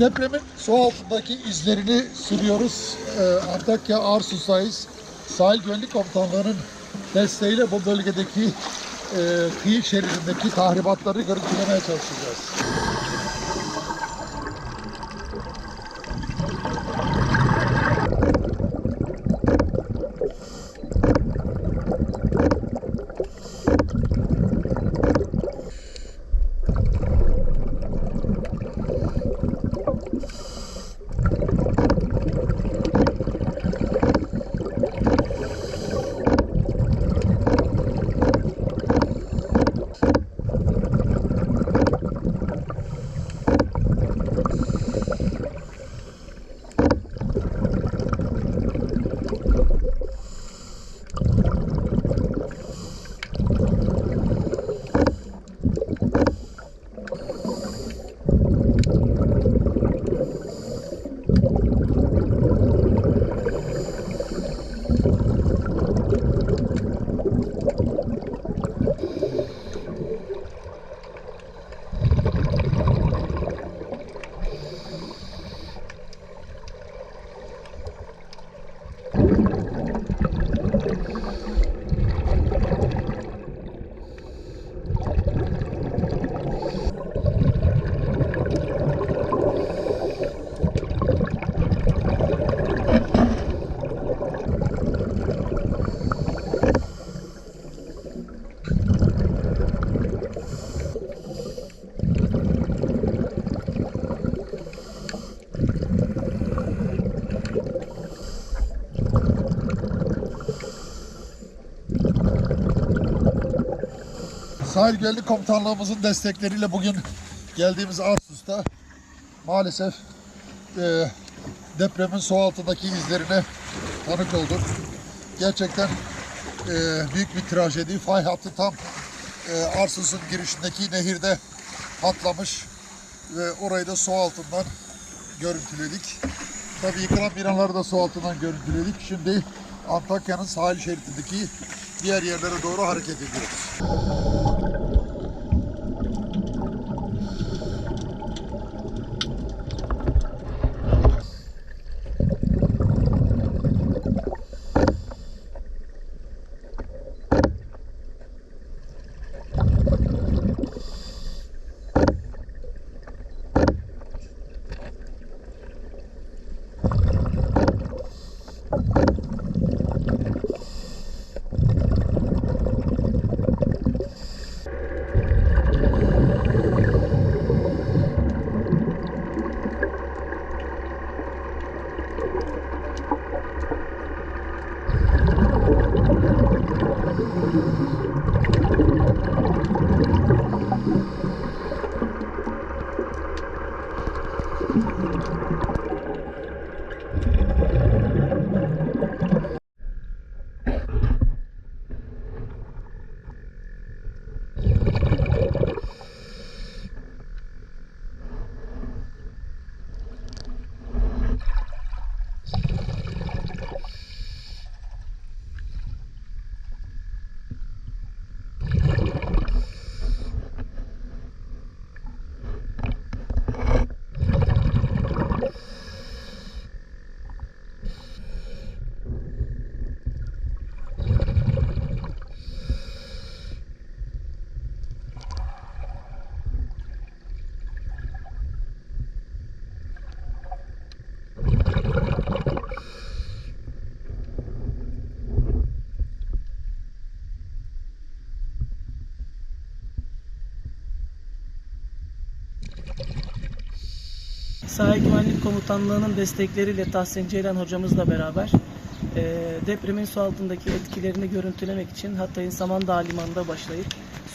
Depremin su altındaki izlerini sürüyoruz. Ee, Antakya Arsus'tayız. Sahil Güvenlik Komutanlığı'nın desteğiyle bu bölgedeki e, kıyı şeridindeki tahribatları görüntülemeye çalışacağız. Sahil Güvenlik Komutanlığımızın destekleriyle bugün geldiğimiz Arsus'ta maalesef e, depremin su altındaki izlerine tanık olduk. Gerçekten e, büyük bir trajedi. Fay hattı tam e, Arsus'un girişindeki nehirde patlamış ve orayı da su altından görüntüledik. Tabii yıkılan binaları da su altından görüntüledik. Şimdi Antakya'nın sahil şeridindeki diğer yerlere doğru hareket ediyoruz. Sahil Güvenlik Komutanlığı'nın destekleriyle Tahsin Ceylan hocamızla beraber e, depremin su altındaki etkilerini görüntülemek için Hatay'ın Samandağ Limanı'nda başlayıp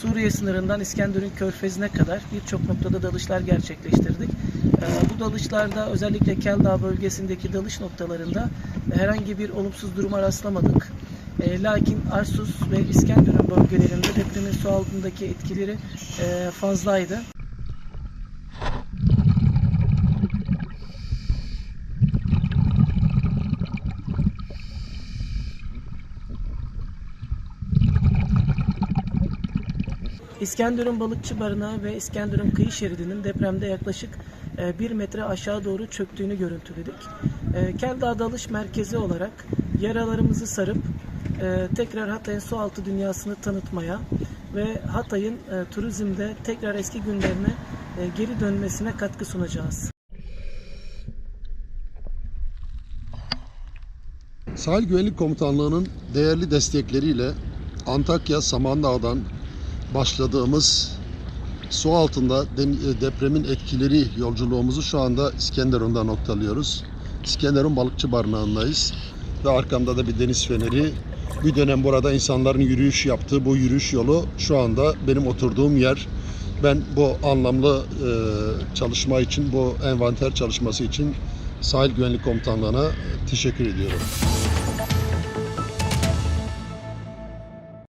Suriye sınırından İskenderun Körfezi'ne kadar birçok noktada dalışlar gerçekleştirdik. E, bu dalışlarda özellikle Keldağ bölgesindeki dalış noktalarında herhangi bir olumsuz duruma rastlamadık. E, lakin Arsus ve İskenderun bölgelerinde depremin su altındaki etkileri e, fazlaydı. İskenderun Balıkçı Barınağı ve İskenderun kıyı şeridinin depremde yaklaşık 1 metre aşağı doğru çöktüğünü görüntüledik. E, Keldağ Dalış Merkezi olarak yaralarımızı sarıp e, tekrar Hatay'ın sualtı dünyasını tanıtmaya ve Hatay'ın e, turizmde tekrar eski günlerine e, geri dönmesine katkı sunacağız. Sahil Güvenlik Komutanlığı'nın değerli destekleriyle Antakya Samandağ'dan başladığımız su altında e, depremin etkileri yolculuğumuzu şu anda İskenderun'da noktalıyoruz. İskenderun Balıkçı Barınağı'ndayız ve arkamda da bir deniz feneri. Bir dönem burada insanların yürüyüş yaptığı bu yürüyüş yolu şu anda benim oturduğum yer. Ben bu anlamlı e, çalışma için, bu envanter çalışması için Sahil Güvenlik Komutanlığı'na teşekkür ediyorum.